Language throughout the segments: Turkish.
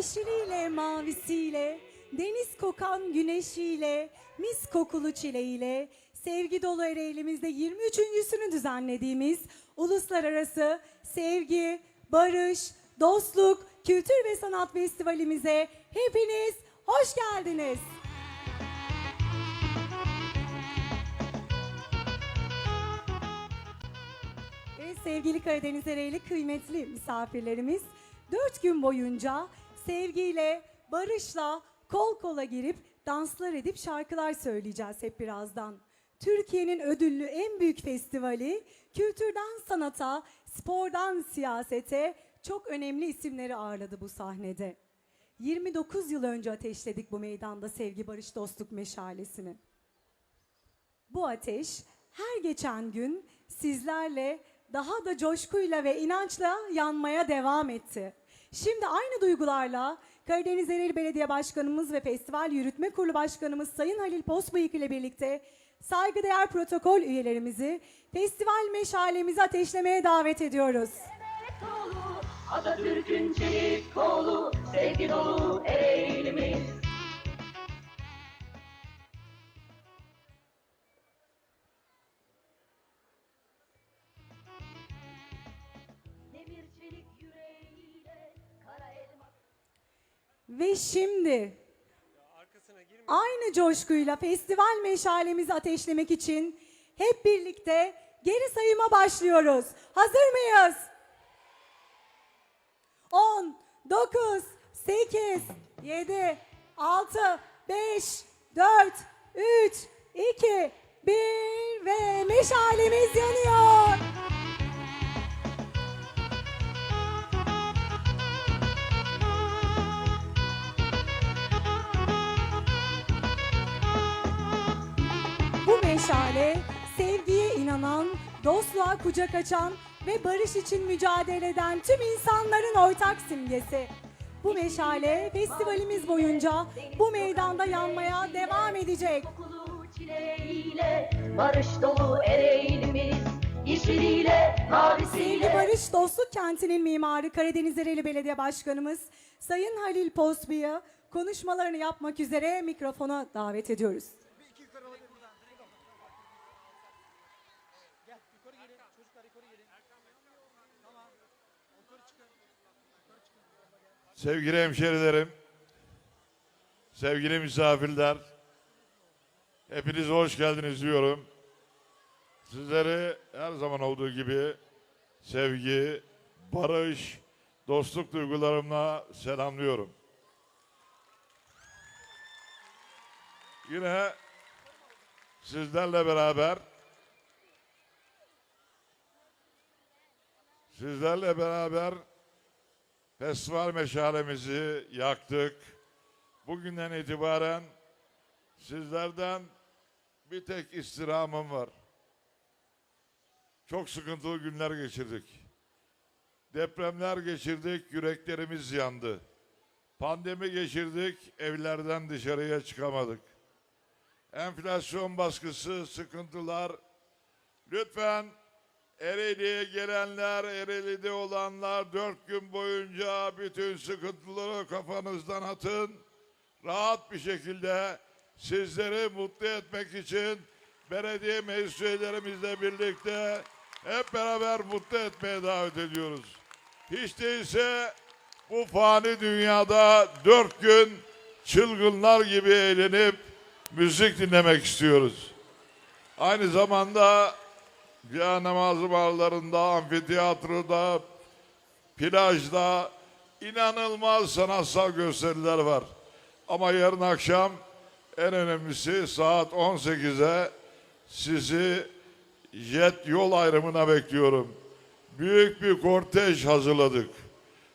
Yeşiliyle, mavisiyle, deniz kokan güneşiyle, mis kokulu çileğiyle, sevgi dolu Ereğli'mizde 23.sünü düzenlediğimiz Uluslararası Sevgi, Barış, Dostluk, Kültür ve Sanat Festivalimize hepiniz hoş geldiniz. Evet sevgili Karadeniz Ereğli kıymetli misafirlerimiz dört gün boyunca sevgiyle, barışla kol kola girip danslar edip şarkılar söyleyeceğiz hep birazdan. Türkiye'nin ödüllü en büyük festivali kültürden sanata, spordan siyasete çok önemli isimleri ağırladı bu sahnede. 29 yıl önce ateşledik bu meydanda sevgi, barış, dostluk meşalesini. Bu ateş her geçen gün sizlerle daha da coşkuyla ve inançla yanmaya devam etti. Şimdi aynı duygularla Karadeniz Ereğli Belediye Başkanımız ve Festival Yürütme Kurulu Başkanımız Sayın Halil Posbıyık ile birlikte saygıdeğer protokol üyelerimizi festival meşalemizi ateşlemeye davet ediyoruz. dolu Atatürk'ün çelik kolu Sevgi dolu Ereğlimiz Ve şimdi aynı coşkuyla festival meşalemizi ateşlemek için hep birlikte geri sayıma başlıyoruz. Hazır mıyız? 10, 9, 8, 7, 6, 5, 4, 3, 2, 1 ve meşalemiz yanıyor. Dostluğa kucak açan ve barış için mücadele eden tüm insanların ortak simgesi. Bu meşale festivalimiz boyunca bu meydanda yanmaya devam edecek. Barış dolu Ereğlimiz Yeşiliyle mavisiyle Barış Dostluk Kenti'nin mimarı Karadeniz Ereğli Belediye Başkanımız Sayın Halil Posbı'yı konuşmalarını yapmak üzere mikrofona davet ediyoruz. Sevgili hemşerilerim, sevgili misafirler, hepiniz hoş geldiniz diyorum. Sizleri her zaman olduğu gibi sevgi, barış, dostluk duygularımla selamlıyorum. Yine sizlerle beraber sizlerle beraber Festival meşalemizi yaktık. Bugünden itibaren sizlerden bir tek istirhamım var. Çok sıkıntılı günler geçirdik. Depremler geçirdik, yüreklerimiz yandı. Pandemi geçirdik, evlerden dışarıya çıkamadık. Enflasyon baskısı, sıkıntılar. Lütfen Ereğli'ye gelenler, Ereğli'de olanlar dört gün boyunca bütün sıkıntıları kafanızdan atın. Rahat bir şekilde sizleri mutlu etmek için belediye meclis birlikte hep beraber mutlu etmeye davet ediyoruz. Hiç değilse bu fani dünyada dört gün çılgınlar gibi eğlenip müzik dinlemek istiyoruz. Aynı zamanda ya namazı barlarında, amfiteyatroda, plajda inanılmaz sanatsal gösteriler var. Ama yarın akşam en önemlisi saat 18'e sizi jet yol ayrımına bekliyorum. Büyük bir kortej hazırladık.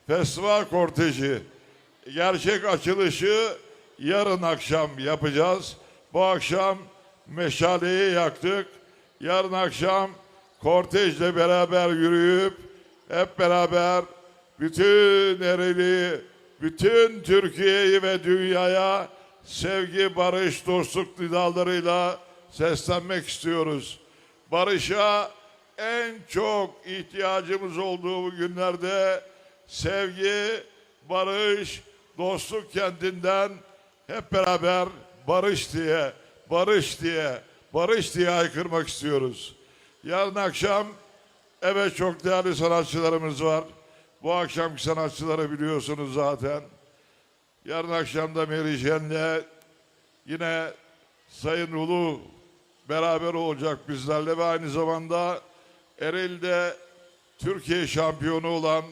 Festival korteji. Gerçek açılışı yarın akşam yapacağız. Bu akşam meşaleyi yaktık. Yarın akşam kortejle beraber yürüyüp hep beraber bütün Ereğli, bütün Türkiye'yi ve dünyaya sevgi, barış, dostluk nidalarıyla seslenmek istiyoruz. Barışa en çok ihtiyacımız olduğu günlerde sevgi, barış, dostluk kentinden hep beraber barış diye, barış diye, barış diye haykırmak istiyoruz. Yarın akşam evet çok değerli sanatçılarımız var. Bu akşamki sanatçıları biliyorsunuz zaten. Yarın akşam da Mary Jane'le yine Sayın Ulu beraber olacak bizlerle ve aynı zamanda Ereğli'de Türkiye şampiyonu olan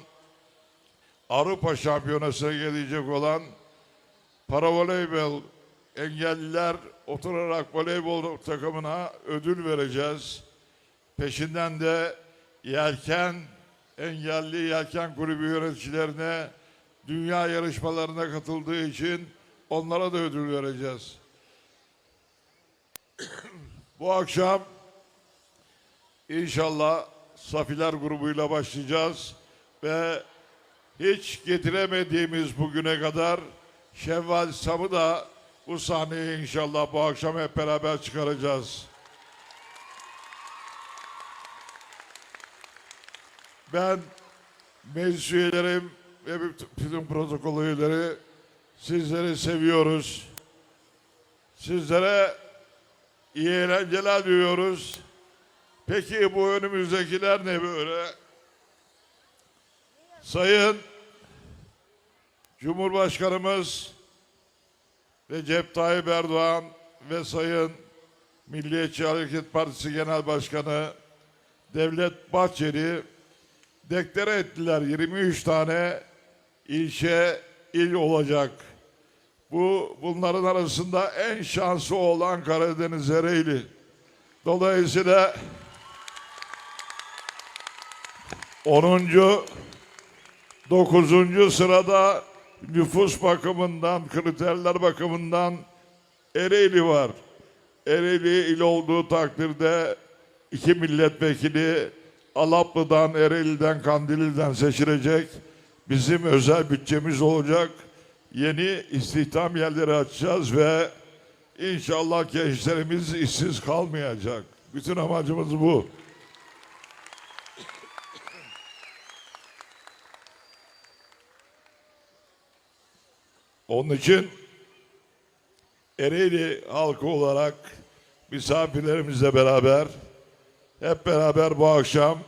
Avrupa şampiyonasına gelecek olan paravoleybol engelliler oturarak voleybol takımına ödül vereceğiz. Peşinden de yelken engelli yelken kulübü yöneticilerine dünya yarışmalarına katıldığı için onlara da ödül vereceğiz. Bu akşam inşallah Safiler grubuyla başlayacağız ve hiç getiremediğimiz bugüne kadar Şevval Sam'ı da bu sahneye inşallah bu akşam hep beraber çıkaracağız. Ben meclis üyelerim ve bütün protokol üyeleri sizleri seviyoruz. Sizlere iyi eğlenceler diliyoruz. Peki bu önümüzdekiler ne böyle? Sayın Cumhurbaşkanımız Recep Tayyip Erdoğan ve Sayın Milliyetçi Hareket Partisi Genel Başkanı Devlet Bahçeli deklare ettiler 23 tane ilçe il olacak. Bu bunların arasında en şanslı olan Karadeniz Ereğli. Dolayısıyla 10. 9. sırada nüfus bakımından, kriterler bakımından Ereğli var. Ereğli il olduğu takdirde iki milletvekili Alaplı'dan, Ereğli'den, Kandili'den seçilecek. Bizim özel bütçemiz olacak. Yeni istihdam yerleri açacağız ve inşallah gençlerimiz işsiz kalmayacak. Bütün amacımız bu. Onun için Ereğli halkı olarak misafirlerimizle beraber hep beraber bu akşam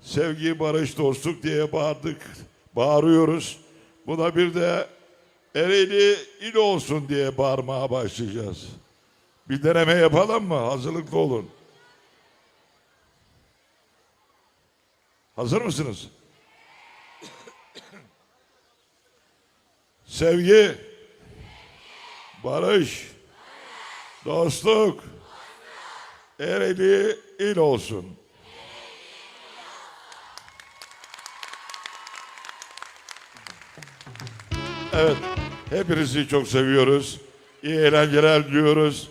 sevgi, barış, dostluk diye bağırdık, bağırıyoruz. Buna bir de Ereğli il olsun diye bağırmaya başlayacağız. Bir deneme yapalım mı? Hazırlıklı olun. Hazır mısınız? Sevgi, barış, dostluk, Ereğli il olsun. Evet, hepinizi çok seviyoruz. İyi eğlenceler diliyoruz.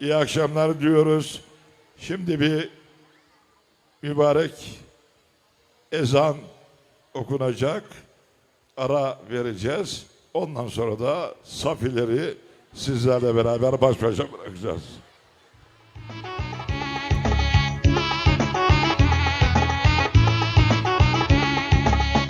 İyi akşamlar diliyoruz. Şimdi bir mübarek ezan okunacak. Ara vereceğiz. Ondan sonra da safileri sizlerle beraber baş başa bırakacağız.